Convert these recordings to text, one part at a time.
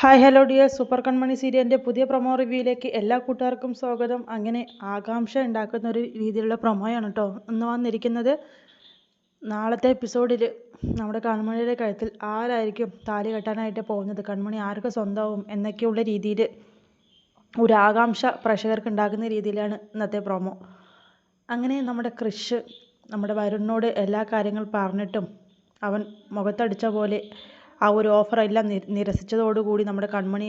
Hi hello dear super Kanmani സീരിയലിന്റെ പുതിയ promo റിവ്യൂയിലേക്ക് എല്ലാ കൂട്ടുകാർക്കും സ്വാഗതം. അങ്ങനെ ആകാംക്ഷ ഉണ്ടാക്കുന്ന ഒരു രീതിയിലുള്ള പ്രൊമോയാണ് കേട്ടോ ഇന്ന് വന്നിരിക്കുന്നത്. നാളത്തെ എപ്പിസോഡിൽ നമ്മുടെ കൺമണിയുടെ കഴുത്തിൽ ആരായിരിക്കും താലി കെട്ടാനായിട്ട് പോകുന്നത്? കൺമണി ആർക്ക് സ്വന്തമാവും എന്നൊക്കെയുള്ള രീതിയിൽ ഒരു ആകാംക്ഷ പ്രേക്ഷകർക്ക് ഉണ്ടാക്കുന്ന രീതിയിലാണ് ഇന്നത്തെ പ്രൊമോ അങ്ങനെ നമ്മുടെ കൃഷ് നമ്മുടെ വരുണിനോട് എല്ലാ കാര്യങ്ങൾ പറഞ്ഞിട്ടും അവൻ മുഖത്തടിച്ച പോലെ ആ ഒരു ഓഫറെല്ലാം നിരസിച്ചതോടുകൂടി നമ്മുടെ കൺമണി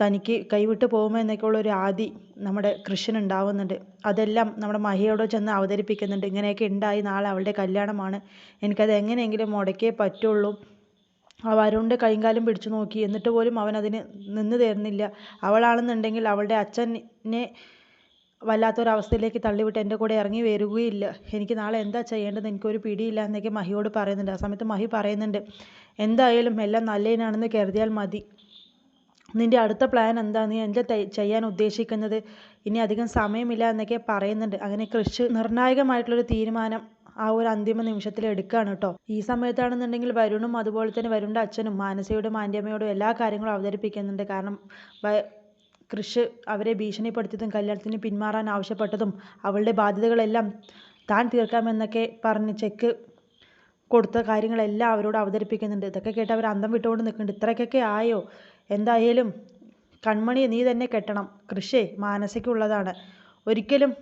തനിക്ക് കൈവിട്ട് പോകുമോ എന്നൊക്കെയുള്ള ഒരു ആദി നമ്മുടെ കൃഷ്ണൻ ഉണ്ടാവുന്നുണ്ട്. അതെല്ലാം നമ്മുടെ മഹിയോട് ചെന്ന് അവതരിപ്പിക്കുന്നുണ്ട്. ഇങ്ങനെയൊക്കെ ഉണ്ടായി നാളെ അവളുടെ കല്യാണമാണ്. എനിക്കത് എങ്ങനെയെങ്കിലും മുടക്കേ പറ്റുള്ളൂ. ആ വരുണിന്റെ കൈയും കാലും പിടിച്ചു നോക്കി. എന്നിട്ട് പോലും അവൻ അതിന് നിന്ന് തരുന്നില്ല. അവളാണെന്നുണ്ടെങ്കിൽ അവളുടെ അച്ഛനെ വല്ലാത്തൊരവസ്ഥയിലേക്ക് തള്ളിവിട്ട് എന്റെ കൂടെ ഇറങ്ങി വരികയില്ല. എനിക്ക് നാളെ എന്താ ചെയ്യേണ്ടത്? എനിക്കൊരു പിടിയില്ല എന്നൊക്കെ മഹിയോട് പറയുന്നുണ്ട്. ആ സമയത്ത് മഹി പറയുന്നുണ്ട് എന്തായാലും എല്ലാം നല്ലതിനാണെന്ന് കരുതിയാൽ മതി. നിന്റെ അടുത്ത പ്ലാൻ എന്താ? നീ എന്താ ചെയ്യാൻ ഉദ്ദേശിക്കുന്നത്? ഇനി അധികം സമയമില്ല എന്നൊക്കെ പറയുന്നുണ്ട്. അങ്ങനെ കൃഷി നിർണായകമായിട്ടുള്ളൊരു തീരുമാനം ആ ഒരു അന്തിമ നിമിഷത്തിൽ എടുക്കുകയാണ് കേട്ടോ. ഈ സമയത്താണെന്നുണ്ടെങ്കിൽ വരുണും അതുപോലെ തന്നെ വരുണിന്റെ അച്ഛനും മാനസയോടും മാന്യമ്മയോടും എല്ലാ കാര്യങ്ങളും അവതരിപ്പിക്കുന്നുണ്ട്. കാരണം കൃഷ് അവരെ ഭീഷണിപ്പെടുത്തിയതും കല്യാണത്തിന് പിന്മാറാൻ ആവശ്യപ്പെട്ടതും അവളുടെ ബാധ്യതകളെല്ലാം താൻ തീർക്കാമെന്നൊക്കെ പറഞ്ഞ് ചെക്ക് കൊടുത്ത കാര്യങ്ങളെല്ലാം അവരോട് അവതരിപ്പിക്കുന്നുണ്ട്. ഇതൊക്കെ കേട്ട് അവർ അന്തം വിട്ടുകൊണ്ട് നിൽക്കുന്നുണ്ട്. ഇത്രയ്ക്കൊക്കെ ആയോ? എന്തായാലും കൺമണിയെ നീ തന്നെ കെട്ടണം. കൃഷേ മാനസികമുള്ളതാണ്. ഒരിക്കലും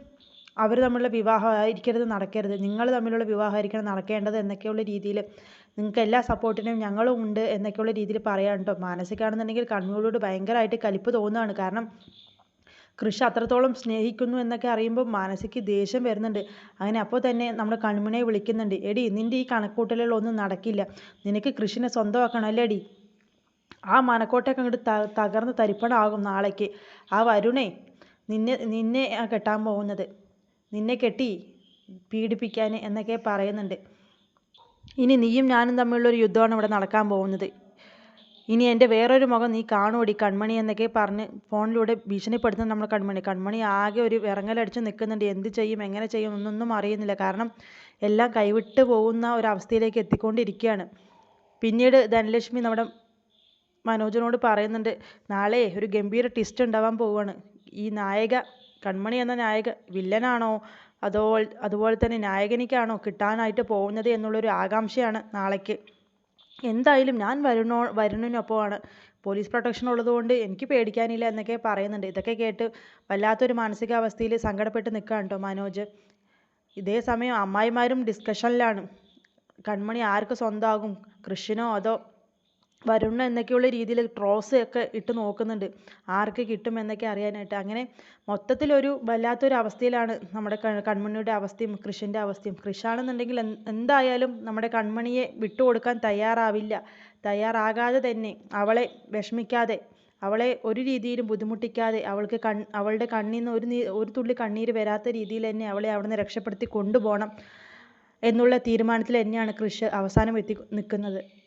അവർ തമ്മിലുള്ള വിവാഹമായിരിക്കരുത് നടക്കരുത്. നിങ്ങൾ തമ്മിലുള്ള വിവാഹമായിരിക്കണം നടക്കേണ്ടത് എന്നൊക്കെയുള്ള രീതിയിൽ നിങ്ങൾക്ക് എല്ലാ സപ്പോർട്ടിനും ഞങ്ങളും ഉണ്ട് എന്നൊക്കെയുള്ള രീതിയിൽ പറയാം കേട്ടോ. മാനസികമാണെന്നുണ്ടെങ്കിൽ കൺമണിയോട് ഭയങ്കരമായിട്ട് കലിപ്പ് തോന്നുകയാണ്. കാരണം കൃഷി അത്രത്തോളം സ്നേഹിക്കുന്നു എന്നൊക്കെ അറിയുമ്പോൾ മാനസിക്ക് ദേഷ്യം വരുന്നുണ്ട്. അങ്ങനെ അപ്പോൾ തന്നെ നമ്മുടെ കൺമണിയെ വിളിക്കുന്നുണ്ട്. എടി നിന്റെ ഈ കണക്കൂട്ടലുകളൊന്നും നടക്കില്ല. നിനക്ക് കൃഷിനെ സ്വന്തമാക്കണം അല്ലേ എടി? ആ മനക്കോട്ടയൊക്കെ അങ്ങോട്ട് തകർന്ന് തരിപ്പണമാകും നാളേക്ക്. ആ വരുണേ നിന്നെ നിന്നെ കെട്ടാൻ പോകുന്നത്. നിന്നെ കെട്ടി പീഡിപ്പിക്കാൻ എന്നൊക്കെ പറയുന്നുണ്ട്. ഇനി നീയും ഞാനും തമ്മിലുള്ളൊരു യുദ്ധമാണ് ഇവിടെ നടക്കാൻ പോകുന്നത്. ഇനി എന്റെ വേറൊരു മുഖം നീ കാണുമോടി കൺമണി എന്നൊക്കെ പറഞ്ഞ് ഫോണിലൂടെ ഭീഷണിപ്പെടുത്തുന്ന നമ്മൾ കൺമണി. കൺമണി ആകെ ഒരു വിറങ്ങലടിച്ച് നിൽക്കുന്നുണ്ട്. എന്ത് ചെയ്യും എങ്ങനെ ചെയ്യും എന്നൊന്നും അറിയുന്നില്ല. കാരണം എല്ലാം കൈവിട്ട് പോകുന്ന ഒരവസ്ഥയിലേക്ക് എത്തിക്കൊണ്ടിരിക്കുകയാണ്. പിന്നീട് ധനലക്ഷ്മി നമ്മുടെ മനോജിനോട് പറയുന്നുണ്ട് നാളെ ഒരു ഗംഭീര ട്വിസ്റ്റ് ഉണ്ടാവാൻ പോവുകയാണ്. ഈ നായക കൺമണി എന്ന നായക വില്ലനാണോ? അതോ അതുപോലെ തന്നെ നായകനിക്കാണോ കിട്ടാനായിട്ട് പോകുന്നത് എന്നുള്ളൊരു ആകാംക്ഷയാണ് നാളേക്ക്. എന്തായാലും ഞാൻ വരുണോ വരുണിനൊപ്പമാണ്. പോലീസ് പ്രൊട്ടക്ഷൻ ഉള്ളതുകൊണ്ട് എനിക്ക് പേടിക്കാനില്ല എന്നൊക്കെ പറയുന്നുണ്ട്. ഇതൊക്കെ കേട്ട് വല്ലാത്തൊരു മാനസികാവസ്ഥയിൽ സങ്കടപ്പെട്ട് നിൽക്കുകയാണ് കേട്ടോ മനോജ്. ഇതേ സമയം അമ്മായിമാരും ഡിസ്കഷനിലാണ് കൺമണി ആർക്ക് സ്വന്തമാകും കൃഷിനോ അതോ വരുണ് എന്നൊക്കെയുള്ള രീതിയിൽ ട്രോസ് ഒക്കെ ഇട്ട് നോക്കുന്നുണ്ട്. ആർക്ക് കിട്ടും എന്നൊക്കെ അറിയാനായിട്ട്. അങ്ങനെ മൊത്തത്തിലൊരു വല്ലാത്തൊരു അവസ്ഥയിലാണ് നമ്മുടെ കൺമണിയുടെ അവസ്ഥയും കൃഷിന്റെ അവസ്ഥയും. കൃഷാണെന്നുണ്ടെങ്കിൽ എന്തായാലും നമ്മുടെ കൺമണിയെ വിട്ടുകൊടുക്കാൻ തയ്യാറാവില്ല. തയ്യാറാകാതെ തന്നെ അവളെ വിഷമിക്കാതെ അവളെ ഒരു രീതിയിലും ബുദ്ധിമുട്ടിക്കാതെ അവൾക്ക് കൺ അവളുടെ കണ്ണിൽ നിന്ന് ഒരു ഒരു തുള്ളി കണ്ണീര് വരാത്ത രീതിയിൽ തന്നെ അവളെ അവിടെ നിന്ന് രക്ഷപ്പെടുത്തി കൊണ്ടുപോകണം എന്നുള്ള തീരുമാനത്തിൽ തന്നെയാണ് കൃഷി അവസാനം എത്തി നിൽക്കുന്നത്.